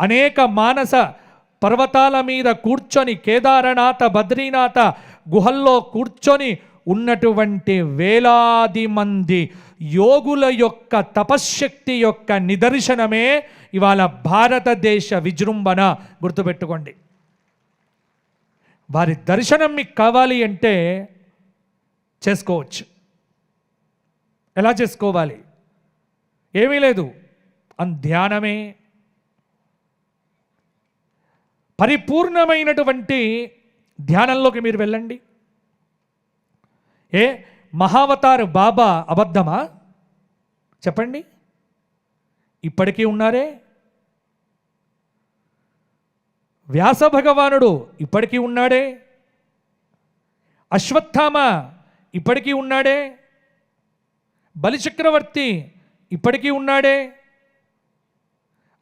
అనేక మానస పర్వతాల మీద కూర్చొని కేదారనాథ బద్రీనాథ గుహల్లో కూర్చొని ఉన్నటువంటి వేలాది మంది యోగుల యొక్క తపశ్శక్తి యొక్క నిదర్శనమే ఇవాళ భారతదేశ విజృంభణ గుర్తుపెట్టుకోండి. వారి దర్శనం మీకు కావాలి అంటే చేసుకోవచ్చు. ఎలా చేసుకోవాలి? ఏమీ లేదు. అన్ ధ్యానమే పరిపూర్ణమైనటువంటి ధ్యానంలోకి మీరు వెళ్ళండి. ఏ మహావతారు బాబా అబద్ధమా? చెప్పండి. ఇప్పటికీ ఉన్నారే? వ్యాస భగవానుడు ఇప్పటికీ ఉన్నాడే? అశ్వత్థామ ఇప్పటికీ ఉన్నాడే? బలిచక్రవర్తి ఇప్పటికీ ఉన్నాడే?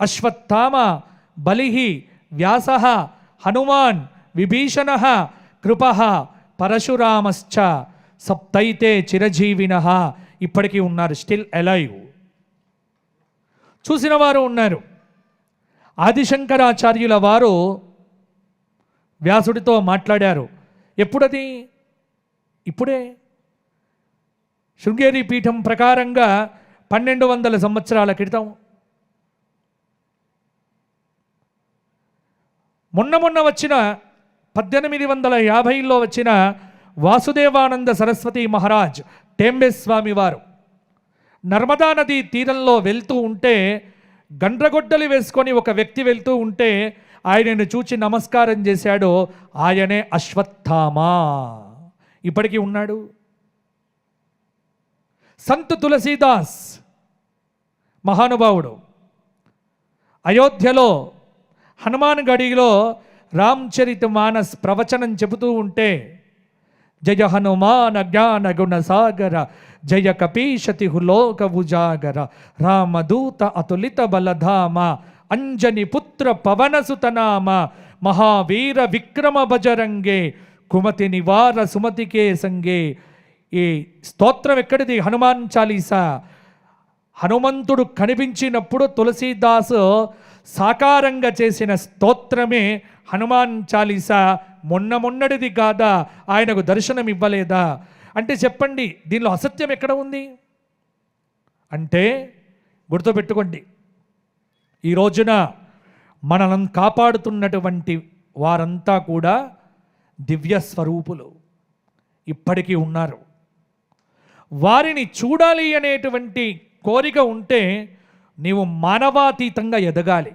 అశ్వత్థామ బలిహి వ్యాస హనుమాన్ విభీషణ కృప పరశురామశ్చ సప్తైతే చిరజీవిన. ఇప్పటికీ ఉన్నారు స్టిల్ ఎలైవ్ చూసిన వారు ఉన్నారు. ఆదిశంకరాచార్యుల వారు వ్యాసుడితో మాట్లాడారు. ఎప్పుడది? ఇప్పుడే. శృంగేరి పీఠం ప్రకారంగా పన్నెండు వందల సంవత్సరాల క్రితం. మొన్న మొన్న వచ్చిన పద్దెనిమిది వందల యాభైలో వచ్చిన వాసుదేవానంద సరస్వతి మహారాజ్ టేంబేస్వామి వారు నర్మదా నది తీరంలో వెళ్తూ ఉంటే గండ్రగొడ్డలి వేసుకొని ఒక వ్యక్తి వెళ్తూ ఉంటే ఆయనను చూచి నమస్కారం చేశాడు ఆయనే అశ్వత్థామా. ఇప్పటికీ ఉన్నాడు. సంత్ తులసీదాస్ మహానుభావుడు. అయోధ్యలో హనుమాన్ గడిలో రామ్చరిత మానస్ ప్రవచనం చెబుతూ ఉంటే జయ హనుమాన జ్ఞాన గుణ సాగర జయ కపీశతి హులోక ఉజాగర రామదూత అతులిత బలధామ అంజని పుత్ర పవనసుతనామ మహావీర విక్రమ భజరంగే కుమతి నివార సుమతికే సంగే. ఈ స్తోత్రం ఎక్కడిది? హనుమాన్ చాలీసా? హనుమంతుడు కనిపించినప్పుడు తులసీదాసు సాకారంగా చేసిన స్తోత్రమే హనుమాన్ చాలీసా మొన్న మొన్నటిది కాదా ఆయనకు దర్శనం ఇవ్వలేదా? అంటే చెప్పండి దీనిలో అసత్యం ఎక్కడ ఉంది? అంటే గుర్తుపెట్టుకోండి ఈ రోజున మనల్ని కాపాడుతున్నటువంటి వారంతా కూడా దివ్య స్వరూపులు ఇప్పటికీ ఉన్నారు. వారిని చూడాలి అనేటువంటి కోరిక ఉంటే నీవు మానవాతీతంగా ఎదగాలి.